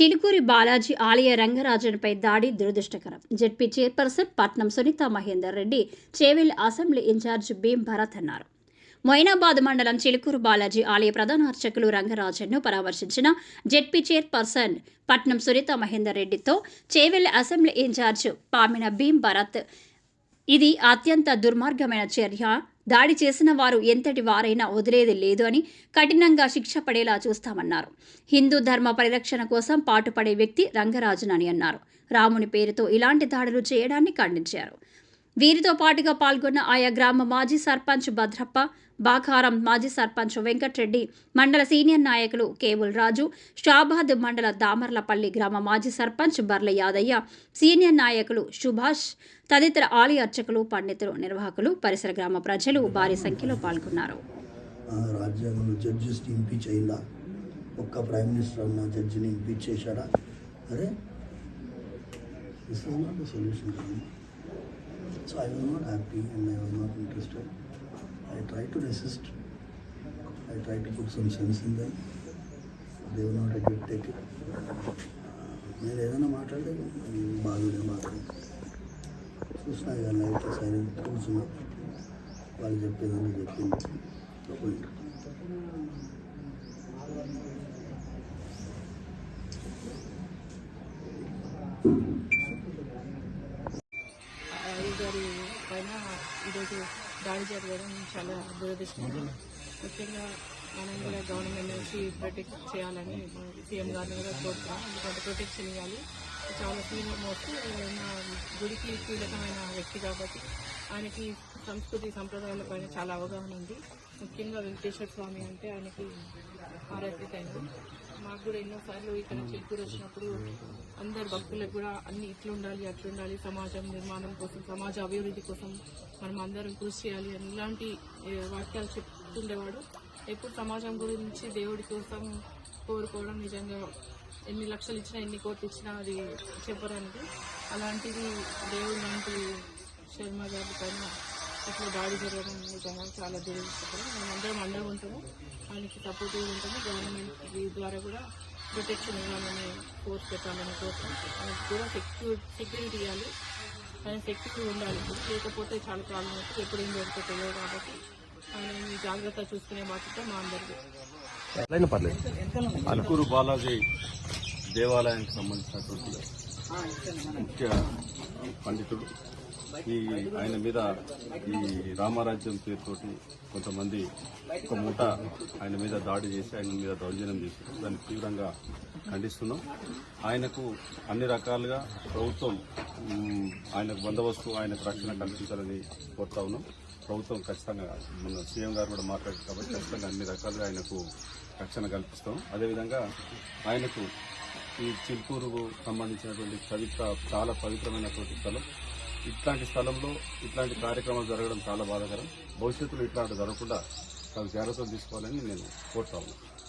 చిలుకూరి బాలాజీ ఆలయ రంగరాజన్పై దాడి దురదృష్టకరం. ZP chairperson Patnam Sunitha Mahender Reddy Chevella assembly in charge Bheem Bharat అన్నారు. మొయినాబాద్ మండలం చిలుకూరు బాలాజీ ఆలయ ప్రధాన అర్చకులు రంగరాజన్ను పరామర్శించిన జెడ్పీ చైర్పర్సన్ పట్నం సునీత మహేందర్ రెడ్డితో Chevella assembly in charge Pamena Bheem Bharat ఇది అత్యంత దుర్మార్గమైన చర్య దాడి చేసిన వారు ఎంతటి వారైనా వదిలేది లేదు అని కఠినంగా శిక్ష పడేలా చూస్తామన్నారు. హిందూ ధర్మ పరిరక్షణ కోసం పాటుపడే వ్యక్తి రంగరాజునని అన్నారు. రాముని పేరుతో ఇలాంటి దాడులు చేయడాన్ని ఖండించారు. వీరితో పాటుగా పాల్గొన్న ఆయా గ్రామ మాజీ సర్పంచ్ భద్రప్ప బాకారం మాజీ సర్పంచ్ వెంకట్రెడ్డి మండల సీనియర్ నాయకులు కేబుల్ రాజు షాబాద్ మండల దామర్లపల్లి గ్రామ మాజీ సర్పంచ్ బర్ల యాదయ్య సీనియర్ నాయకులు సుభాష్ తదితర ఆలయ అర్చకులు పండితులు నిర్వాహకులు పరిసర గ్రామ ప్రజలు భారీ సంఖ్యలో పాల్గొన్నారు. రాజ్యాంగంలో జడ్జెస్ని ఇంపీచ్ అయిందా? ఒక్క ప్రైమ్ మినిస్టర్ అన్న జడ్జిని ఇంపీచ్ చేశాడా? అరే this is not the solution so I was not happy and I was not interested I try to resist I try to put some sense in them they were not at take it నేను ఏదైనా మాట్లాడితే బాగుండే మాట్లాడి చూసినా ఇక light silent కూర్చున్నా వాళ్ళు చెప్పేదాన్ని చెప్పింది పోయిండు అయ్య ఈరోజు దాడి జరగడం చాలా దురదృష్టం ముఖ్యంగా మనం కూడా గవర్నమెంట్ నుంచి ప్రొటెక్ట్ చేయాలని సీఎం గారిని కూడా కోరుతున్నాం. ఎందుకంటే ప్రొటెక్షన్ ఇవ్వాలి. చాలా సీనియర్ మోస్ట్ గుడికి కీలకమైన వ్యక్తి కాబట్టి ఆయనకి సంస్కృతి సంప్రదాయాల పైన చాలా అవగాహన ఉంది. ముఖ్యంగా వెంకటేశ్వర స్వామి అంటే ఆయనకి ఆరాధ్యత మాకు కూడా ఎన్నోసార్లు ఇక్కడ చిత్తూరు వచ్చినప్పుడు అందరు భక్తులకు కూడా అన్ని ఇట్లుండాలి అట్లుండాలి సమాజం నిర్మాణం కోసం సమాజ అభివృద్ధి కోసం మనం అందరం కృషి చేయాలి అని ఇలాంటి వాక్యాలు చెప్తుండేవాడు. ఎప్పుడు సమాజం గురించి దేవుడి కోసం కోరుకోవడం నిజంగా ఎన్ని లక్షలు ఇచ్చినా ఎన్ని కోట్లు ఇచ్చినా అది చెప్పడానికి. అలాంటిది దేవుడు లాంటి శర్మ గారి పైన ఇట్లా దాడి జరగడం నిజంగా చాలా దురదృష్టకరం మేము అందరం అండగా ఉంటాము. ఆయనకి సపోర్టివ్ ఉంటాము. గవర్నమెంట్ ద్వారా కూడా ప్రొటెక్షన్ ఇవ్వాలని ఫోర్స్ పెట్టాలని కోరుతాం. ఆయనకి కూడా సెక్యూర్ సెక్యూరిటీ ఇవ్వాలి. ఆయన సెక్యూరిటీ ఉండాలి. లేకపోతే చాలా ప్రాబ్లం అవుతుంది. ఎప్పుడు ఏం జరుగుతుందో కాబట్టి ఆయన జాగ్రత్త చూసుకునే బాధ్యత మా అందరికీ అల్కూరు బాలాజీ దేవాలయానికి సంబంధించినటువంటి ముఖ్య పండితుడు. ఈ ఆయన మీద ఈ రామరాజ్యం పేరుతోటి కొంతమంది ఒక మూట ఆయన మీద దాడి చేసి ఆయన మీద దౌర్జన్యం చేశారు దాన్ని తీవ్రంగా ఖండిస్తున్నాం. ఆయనకు అన్ని రకాలుగా ప్రభుత్వం ఆయనకు బందోబస్తు ఆయనకు రక్షణ కల్పించాలని కోరుతా ఉన్నాం. ప్రభుత్వం ఖచ్చితంగా మన సీఎం గారు కూడా మాట్లాడారు కాబట్టి ఖచ్చితంగా అన్ని రకాలుగా ఆయనకు రక్షణ కల్పిస్తాం. అదేవిధంగా ఆయనకు ఈ చిత్తూరుకు సంబంధించినటువంటి పవిత్ర చాలా పవిత్రమైనటువంటి స్థలం ఇట్లాంటి స్థలంలో ఇట్లాంటి కార్యక్రమాలు జరగడం చాలా బాధాకరం. భవిష్యత్తులో ఇట్లాంటి జరగకుండా తగు జాగ్రత్తలు తీసుకోవాలని నేను కోరుతా ఉన్నాను.